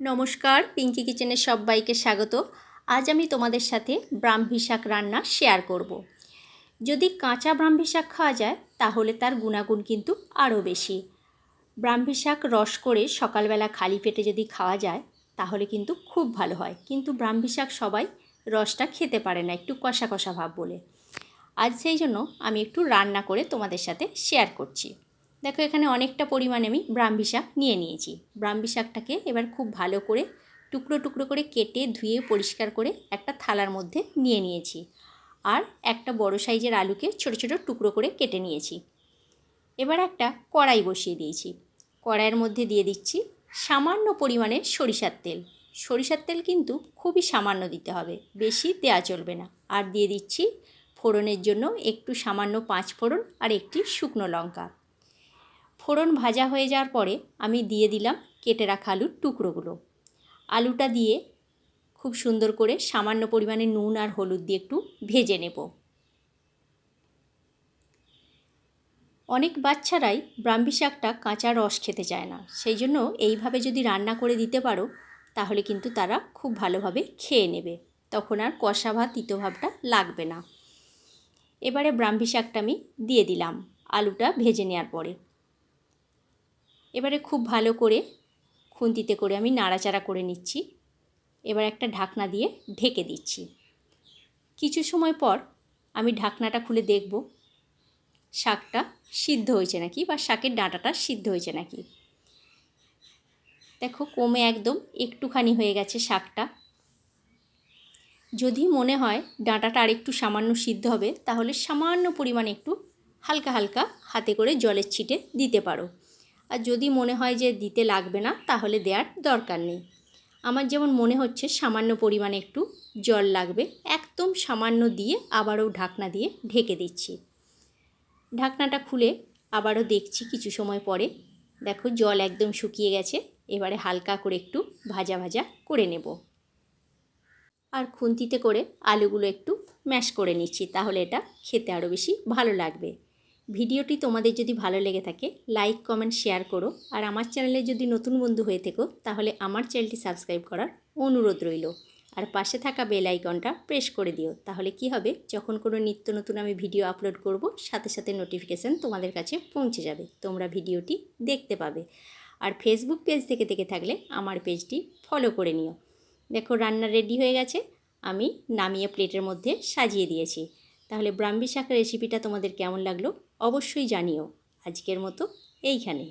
নমস্কার পিঙ্কি কিচেনের সবাইকে স্বাগত। আজ আমি তোমাদের সাথে ব্রাহ্মী শাক রান্না শেয়ার করব। যদি কাঁচা ব্রাহ্মী শাক খাওয়া যায়, তাহলে তার গুণাগুণ কিন্তু আরও বেশি। ব্রাহ্মী শাক রস করে সকালবেলা খালি পেটে যদি খাওয়া যায়, তাহলে কিন্তু খুব ভালো হয়। কিন্তু ব্রাহ্মী শাক সবাই রসটা খেতে পারে না, একটু কষা কষা ভাব বলে। আজ সেই জন্য আমি একটু রান্না করে তোমাদের সাথে শেয়ার করছি। দেখো, এখানে অনেকটা পরিমাণে আমি ব্রাহ্মী শাক নিয়ে নিয়েছি। ব্রাহ্মী শাকটাকে এবার খুব ভালো করে টুকরো টুকরো করে কেটে ধুয়ে পরিষ্কার করে একটা থালার মধ্যে নিয়ে নিয়েছি। আর একটা বড় সাইজের আলুকে ছোট ছোট টুকরো করে কেটে নিয়েছি। এবার একটা কড়াই বসিয়ে দিয়েছি। কড়াইয়ের মধ্যে দিয়ে দিচ্ছি সামান্য পরিমাণে সরিষার তেল। সরিষার তেল কিন্তু খুবই সামান্য দিতে হবে, বেশি দেওয়া চলবে না। আর দিয়ে দিচ্ছি ফোড়নের জন্য একটু সামান্য পাঁচ ফোড়ন আর একটি শুকনো লঙ্কা। ফোড়ন ভাজা হয়ে যাওয়ার পরে আমি দিয়ে দিলাম কেটে রাখা আলুর টুকরোগুলো। আলুটা দিয়ে খুব সুন্দর করে সামান্য পরিমাণে নুন আর হলুদ দিয়ে একটু ভেজে নেব। অনেক বাচ্চারাই ব্রাহ্মী শাকটা কাঁচা রস খেতে চায় না, সেই জন্য এইভাবে যদি রান্না করে দিতে পারো, তাহলে কিন্তু তারা খুব ভালোভাবে খেয়ে নেবে। তখন আর কষা ভাত তিতোভাবটা লাগবে না। এবারে ব্রাহ্মী শাকটা আমি দিয়ে দিলাম, আলুটা ভেজে নেওয়ার পরে। এবারে খুব ভালো করে খুন্তিতে করে আমি নাড়াচাড়া করে নিচ্ছি। এবার একটা ঢাকনা দিয়ে ঢেকে দিচ্ছি। কিছু সময় পর আমি ঢাকনাটা খুলে দেখব, শাকটা সিদ্ধ হয়েছে নাকি বা শাকের ডাঁটাটা সিদ্ধ হয়েছে নাকি। দেখো কমে একদম একটুখানি হয়ে গেছে শাকটা। যদি মনে হয় ডাঁটাটা আর একটু সামান্য সিদ্ধ হবে, তাহলে সামান্য পরিমাণে একটু হালকা হালকা হাতে করে জলের ছিটে দিতে পারো। আর যদি মনে হয় যে দিতে লাগবে না, তাহলে দেওয়ার দরকার নেই। আমার যেমন মনে হচ্ছে, সামান্য পরিমাণে একটু জল লাগবে। একদম সামান্য দিয়ে আবারও ঢাকনা দিয়ে ঢেকে দিচ্ছি। ঢাকনাটা খুলে আবারও দেখছি কিছু সময় পরে। দেখো, জল একদম শুকিয়ে গেছে। এবারে হালকা করে একটু ভাজা ভাজা করে নেব। আর খুন্তিতে করে আলুগুলো একটু ম্যাশ করে নিচ্ছি, তাহলে এটা খেতে আরও বেশি ভালো লাগবে। ভিডিওটি তোমাদের যদি ভালো লেগে থাকে লাইক কমেন্ট শেয়ার করো। আর আমার চ্যানেলে যদি নতুন বন্ধু হয়ে থেকো, তাহলে আমার চ্যানেলটি সাবস্ক্রাইব করার অনুরোধ রইল। আর পাশে থাকা বেল আইকনটা প্রেস করে দিও, তাহলে কি হবে? যখন কোনো নিত্য নতুন আমি ভিডিও আপলোড করব, সাথে সাথে নোটিফিকেশান তোমাদের কাছে পৌঁছে যাবে, তোমরা ভিডিওটি দেখতে পাবে। আর ফেসবুক পেজ থেকে থেকে থাকলে আমার পেজটি ফলো করে নিও। দেখো রান্না রেডি হয়ে গেছে, আমি নামিয়ে প্লেটের মধ্যে সাজিয়ে দিয়েছি। তাহলে ব্রাহ্মী শাখা রেসিপিটা তোমাদের কেমন লাগল? অবশ্যই জানিও। আজকের মতো এইখানে